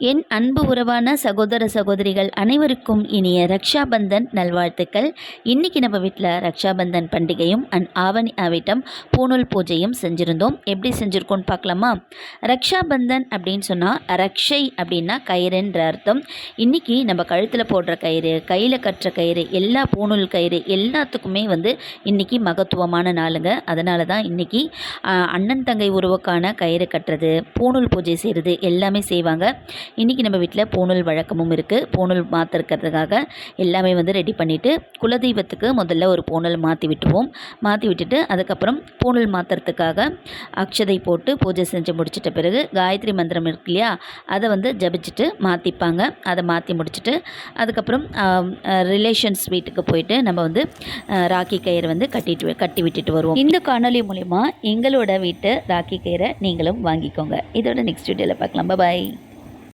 என் அன்பு உறவான சகோதர சகோதரிகள் அனைவருக்கும் இனிய ரக்ஷாபந்தன் நல்வாழ்த்துக்கள். இன்றைக்கி நம்ம வீட்டில் ரக்ஷாபந்தன் பண்டிகையும் அண்ட் ஆவணி ஆவிட்டம் பூணூல் பூஜையும் செஞ்சுருந்தோம். எப்படி செஞ்சுருக்கோன்னு பார்க்கலாமா ரக்ஷாபந்தன் அப்படின்னு சொன்னால் ரக்ஷை அப்படின்னா கயிறுன்ற அர்த்தம். இன்றைக்கி நம்ம கழுத்தில் போடுற கயிறு கையில் கட்டுற கயிறு எல்லா பூணூல் கயிறு எல்லாத்துக்குமே வந்து இன்றைக்கி மகத்துவமான நாளுங்க. அதனால தான் இன்றைக்கி அண்ணன் தங்கை உருவக்கான கயிறு கட்டுறது பூணூல் பூஜை செய்கிறது எல்லாமே செய்வாங்க. இன்றைக்கி நம்ம வீட்டில் பூணூல் வழக்கமும் இருக்குது பூணூல் மாற்றிருக்கிறதுக்காக எல்லாமே வந்து ரெடி பண்ணிவிட்டு குலதெய்வத்துக்கு முதல்ல ஒரு பூணூல் மாற்றி விட்டுருவோம். மாற்றி விட்டுட்டு அதுக்கப்புறம் பூணூல் மாற்றுறதுக்காக அக்ஷதை போட்டு பூஜை செஞ்சு முடிச்சிட்ட பிறகு காயத்ரி மந்திரம் இருக்கு இல்லையா அதை வந்து ஜபிச்சுட்டு மாற்றிப்பாங்க அதை மாற்றி முடிச்சுட்டு அதுக்கப்புறம் ரிலேஷன்ஸ் வீட்டுக்கு போயிட்டு நம்ம வந்து ராக்கி கயிறு வந்து கட்டிட்டு கட்டி விட்டுட்டு வருவோம். இந்த காணொலி மூலிமா எங்களோட வீட்டு ராக்கி கயிறை நீங்களும் வாங்கிக்கோங்க. இதோட நெக்ஸ்ட் வீடியோவில் பார்க்கலாம். பாய்